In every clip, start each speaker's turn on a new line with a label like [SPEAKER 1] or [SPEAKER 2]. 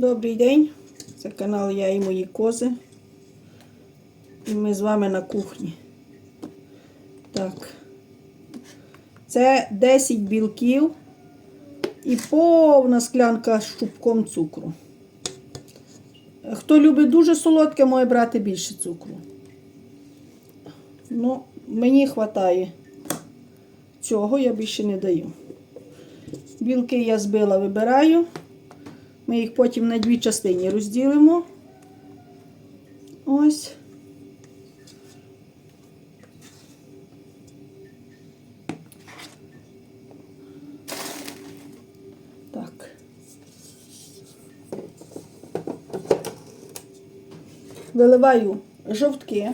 [SPEAKER 1] Добрий день. Це канал Я і мої кози. І ми з вами на кухні. Так. Це 10 білків і повна склянка з шубком цукру. Хто любить дуже солодке, може брати більше цукру. Ну, мені вистачає цього, я більше не даю. Білки я збила, вибираю. Ми їх потім на дві частини розділимо. Ось. Виливаю жовтки.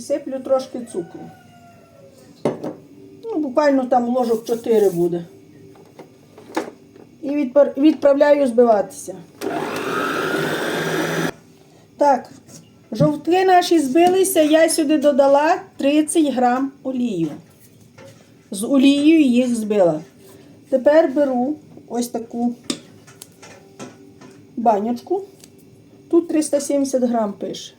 [SPEAKER 1] Сиплю трошки цукру. Ну, буквально там ложок 4 буде. І відправляю збиватися. Так, жовтки наші збилися, я сюди додала 30 грам олію. З олією їх збила. Тепер беру ось таку банячку. Тут 370 грам пише.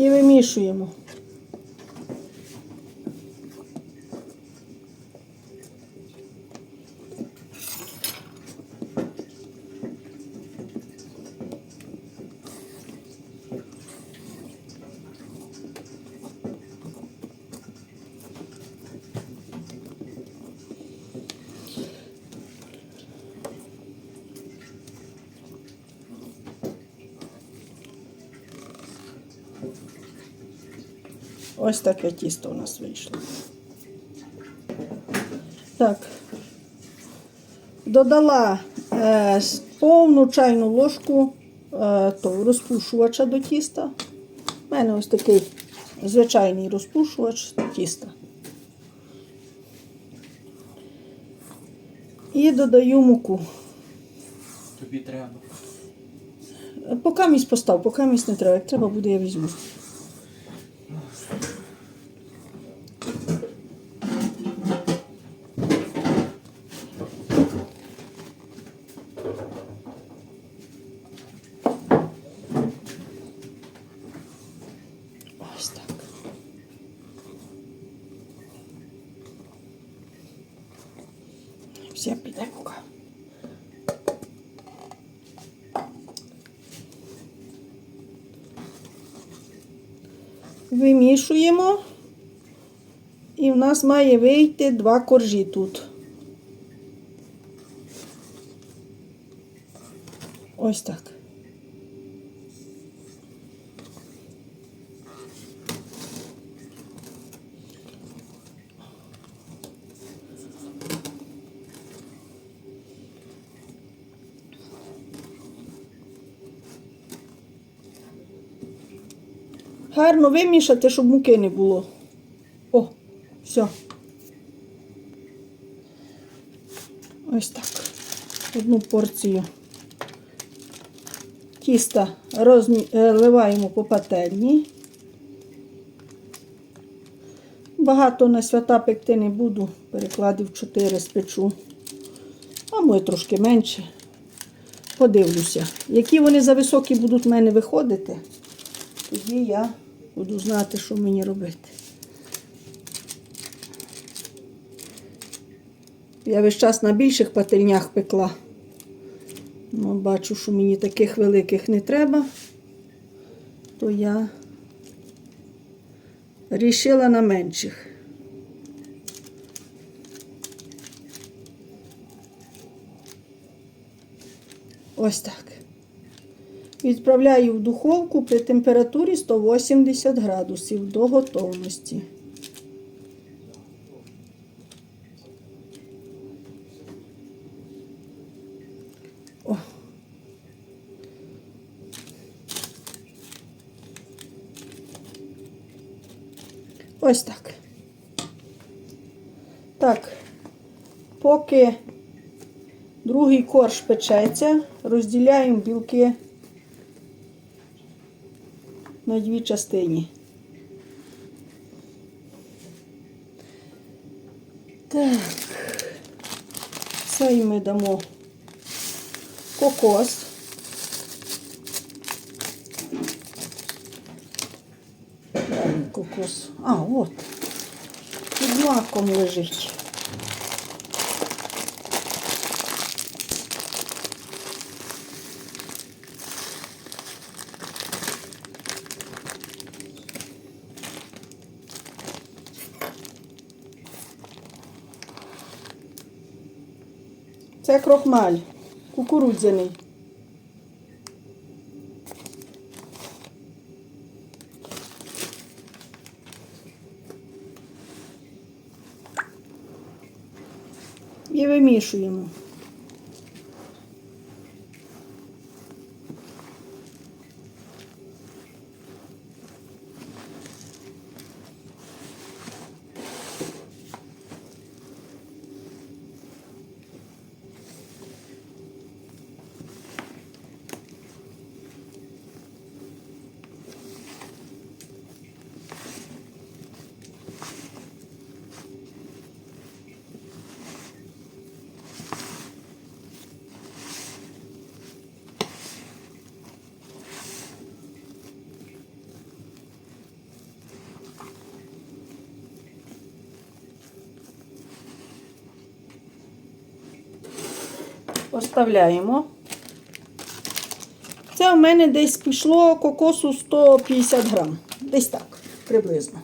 [SPEAKER 1] І вимішуємо. Ось таке тісто у нас вийшло. Так. Додала е, повну чайну ложку е, того розпушувача до тіста. У мене ось такий звичайний розпушувач тіста. І додаю муку.
[SPEAKER 2] Тобі треба.
[SPEAKER 1] Поки місь постав, поки місь не треба. Як треба буде, я візьму. Все піде поки. Вимішуємо. І в нас має вийти два коржі тут. Ось так. Гарно вимішати, щоб муки не було. О, все. Ось так. Одну порцію тіста розливаємо по пательні. Багато на свята пекти не буду, перекладів 4 спечу. А може трошки менше. Подивлюся. Які вони за високі будуть в мене виходити, тоді я буду знати, що мені робити. Я весь час на більших пательнях пекла. Ну, бачу, що мені таких великих не треба, то я рішила на менших. Ось так. Відправляю в духовку при температурі 180 градусів до готовності. Ось так. Так, поки другий корж печеться, розділяємо білки на дві частини. Так, цей ми дамо кокос. Кокос. А, от. Під маком лежить. Це крохмаль кукурудзяний. І вимішуємо. Поставляємо. Це у мене десь пішло кокосу 150 грам. Десь так, приблизно.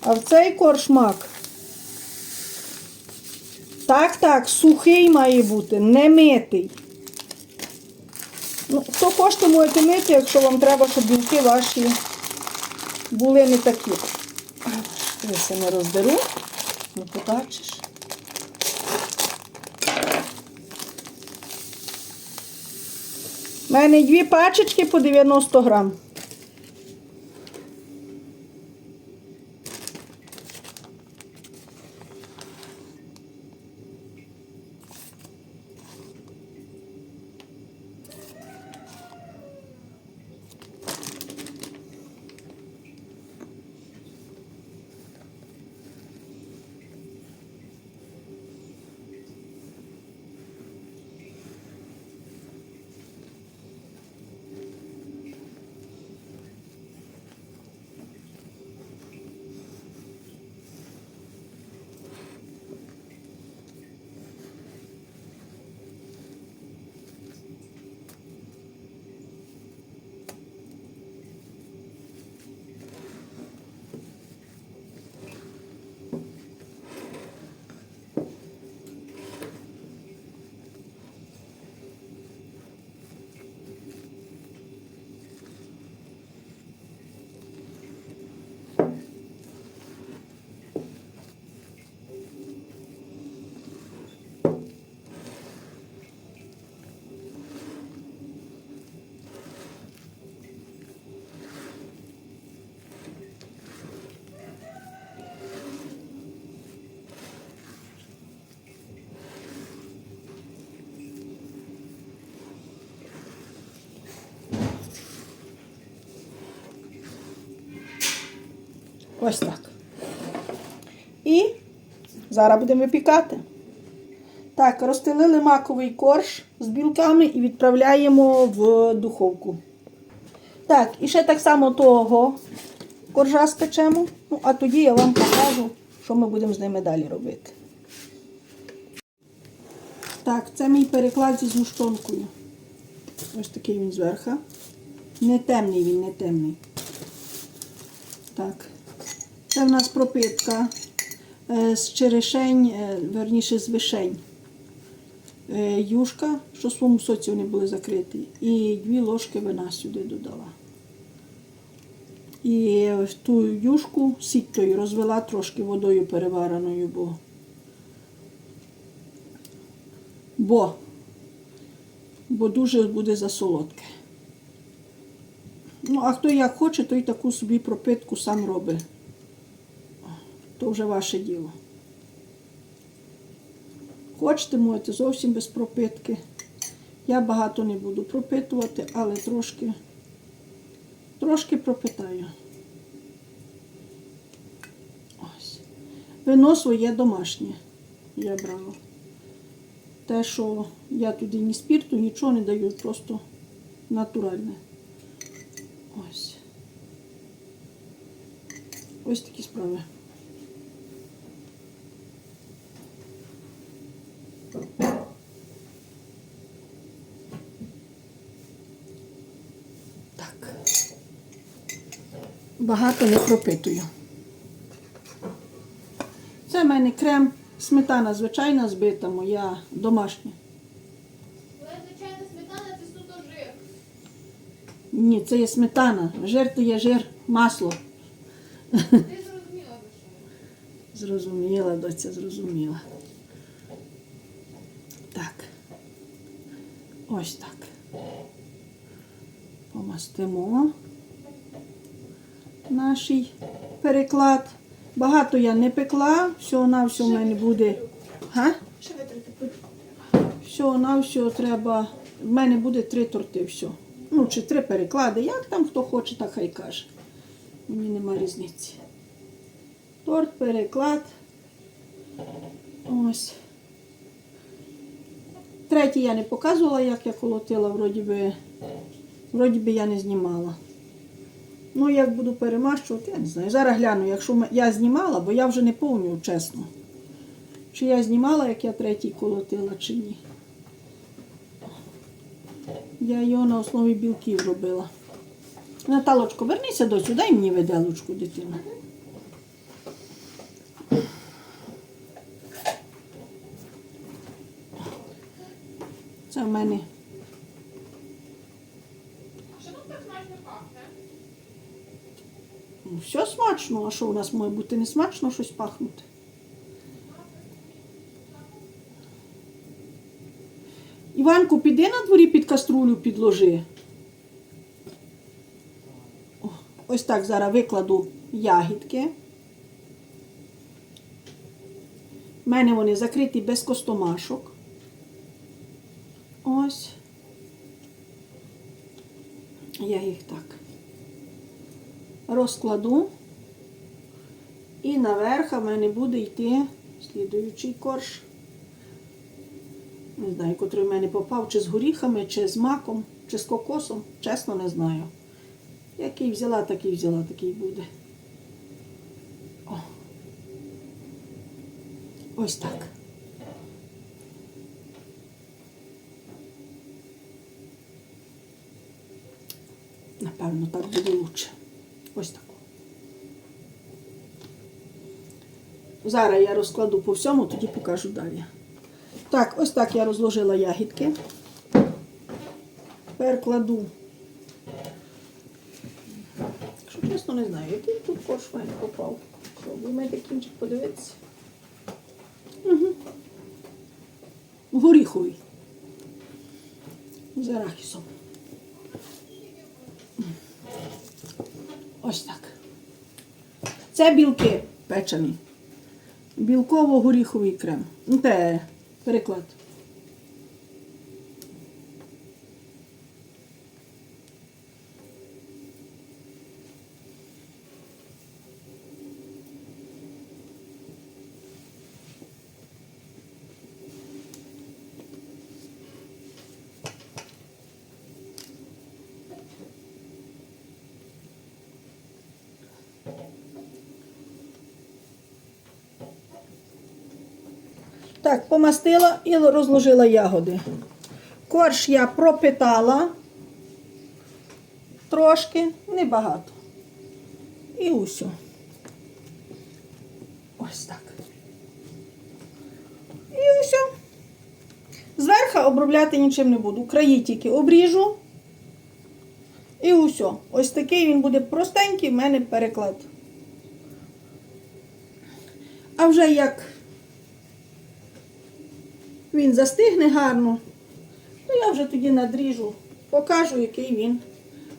[SPEAKER 1] А в цей коршмак. Так, так, сухий має бути, не митий. Ну, хто хочете, можете мити, якщо вам треба, щоб білки ваші були не такі. Я все не роздеру, не побачиш. У мене дві пачечки по 90 грам. Ось так. І зараз будемо випікати. Так, розстелили маковий корж з білками і відправляємо в духовку. Так, і ще так само того коржа спечемо. Ну, а тоді я вам покажу, що ми будемо з ними далі робити. Так, це мій переклад зі згущенкою. Ось такий він зверху. Не темний він, не темний. Так. Це в нас пропитка е, з черешень, е, верніше з вишень. Е, Юшка, що в своєму соці вони були закриті. І дві ложки вина сюди додала. І ту юшку сіттою розвела трошки водою перевареною, бо. Бо, бо дуже буде засолодке. Ну, а хто як хоче, той таку собі пропитку сам робить. То вже ваше діло. Хочете, можете зовсім без пропитки. Я багато не буду пропитувати, але трошки, трошки пропитаю. Ось. Вино своє домашнє я брала. Те, що я туди ні спірту, нічого не даю, просто натуральне. Ось. Ось такі справи. Багато не пропитую. Це в мене крем, сметана звичайна збита, моя домашня.
[SPEAKER 3] Але звичайно сметана це суто жир.
[SPEAKER 1] Ні, це є сметана. Жир то є жир, масло.
[SPEAKER 3] Ти зрозуміла що?
[SPEAKER 1] Зрозуміла, доця, зрозуміла. Так. Ось так. Помастимо наш переклад. Багато я не пекла, всього на всього в мене буде. Га? Всього на всього треба. В мене буде три торти, все. Ну, чи три переклади. Як там хто хоче, так хай каже. Мені нема різниці. Торт, переклад. Ось. Третій я не показувала, як я колотила, вроді би, вроді би я не знімала. Ну, як буду перемащувати, я не знаю. Зараз гляну, якщо я знімала, бо я вже не пам'ятаю, чесно. Чи я знімала, як я третій колотила, чи ні. Я його на основі білків робила. Наталочко, вернися до сюди, дай мені виделочку, дитина. Це в мене
[SPEAKER 3] Що тут так смачно пахне?
[SPEAKER 1] ну, все смачно, а що у нас має бути не смачно щось пахнути? Іванку, піди на дворі під каструлю підложи. Ось так зараз викладу ягідки. У мене вони закриті без костомашок. Ось. Я їх так розкладу. І наверх в мене буде йти слідуючий корж. Не знаю, котрий в мене попав, чи з горіхами, чи з маком, чи з кокосом. Чесно, не знаю. Який взяла, такий взяла, такий буде. О. Ось так. Напевно, так буде лучше. Ось так. Зараз я розкладу по всьому, тоді покажу далі. Так, ось так я розложила ягідки. Тепер кладу. Якщо чесно, не знаю, який тут мене попав. Спробуємо кінчик подивитися. Угу. Горіховий. З арахісом. Ось так. Це білки печені. Білково-горіховий крем. Це переклад. Так, помастила і розложила ягоди. Корж я пропитала трошки, небагато. І усьо. Ось так. І усе. Зверху обробляти нічим не буду. Краї тільки обріжу. І усе. Ось такий він буде простенький в мене переклад. А вже як він застигне гарно, то я вже тоді надріжу, покажу, який він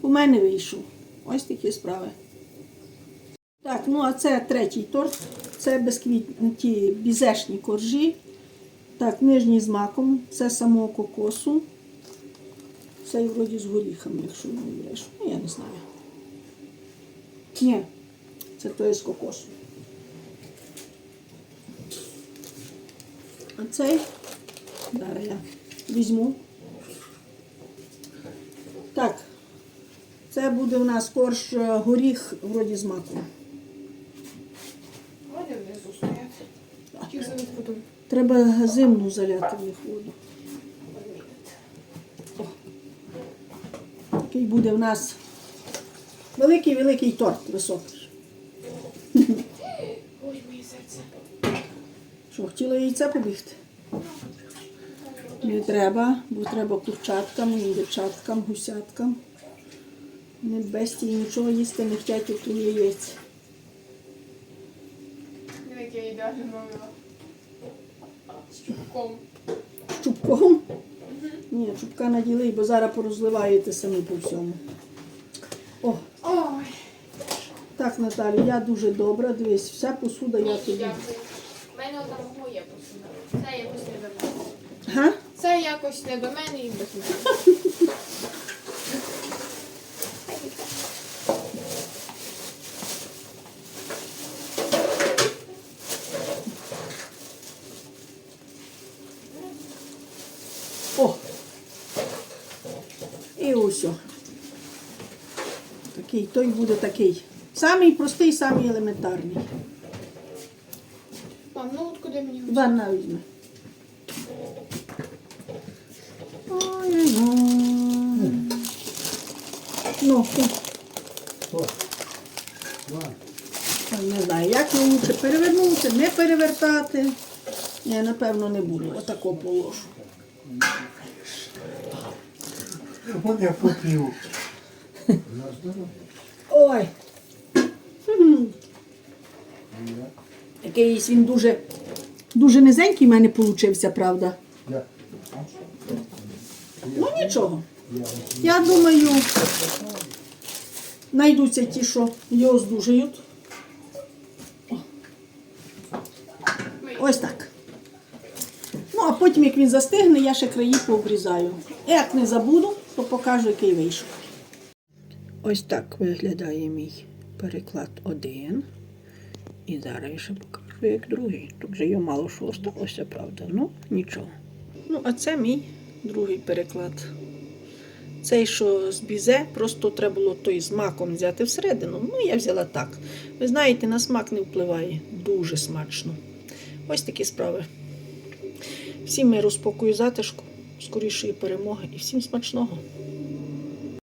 [SPEAKER 1] у мене вийшов. Ось такі справи. Так, ну а це третій торт. Це безквітні бізешні коржі. Так, нижній з маком, це самого кокосу. Це вроді з горіхами, якщо не брешу. Ну, я не знаю. Ні, це той з кокосу. А цей зараз я візьму. Так, це буде у нас корж е, горіх вроді з маком. Треба зимну заляти в них воду. Такий буде в нас великий-великий торт високий.
[SPEAKER 3] Ой, моє серце.
[SPEAKER 1] Що, хотіла яйця побігти? Не треба, бо треба курчаткам, індичаткам, гусяткам. Не бестії нічого їсти не хочуть, окрім яєць.
[SPEAKER 3] Як я ідеально мовила. З чубком.
[SPEAKER 1] З чубком? Ні, чубка наділий, бо зараз порозливаєте самі по всьому. О,
[SPEAKER 3] Ой,
[SPEAKER 1] так, Наталі, я дуже добра. Дивись, вся посуда я тобі.
[SPEAKER 3] У мене одного є посуда. Це якось не мене.
[SPEAKER 1] Га?
[SPEAKER 3] Це якось не до мене і без мене.
[SPEAKER 1] О! І ось. Такий, той буде такий. Самий простий, самий елементарний.
[SPEAKER 3] Мам, ну от куди мені?
[SPEAKER 1] Ванна візьме. Ой-ой-ой. Ну, о, не знаю, як його лучше перевернути, не перевертати. Я, напевно, не буду. Отако положу.
[SPEAKER 4] От я попів.
[SPEAKER 1] Ой. Якийсь він дуже, дуже низенький в мене получився, правда. Ну нічого. Я думаю, знайдуться ті, що його здужають. Ось так. Ну, а потім, як він застигне, я ще краї пообрізаю. Як не забуду, то покажу, який вийшов. Ось так виглядає мій переклад один. І зараз я ще покажу, як другий. Тут вже його мало що осталося, правда. Ну, нічого. Ну, а це мій другий переклад. Цей, що з бізе, просто треба було той з маком взяти всередину. Ну, я взяла так. Ви знаєте, на смак не впливає. Дуже смачно. Ось такі справи. Всім миру, спокою, затишку, скорішої перемоги і всім смачного.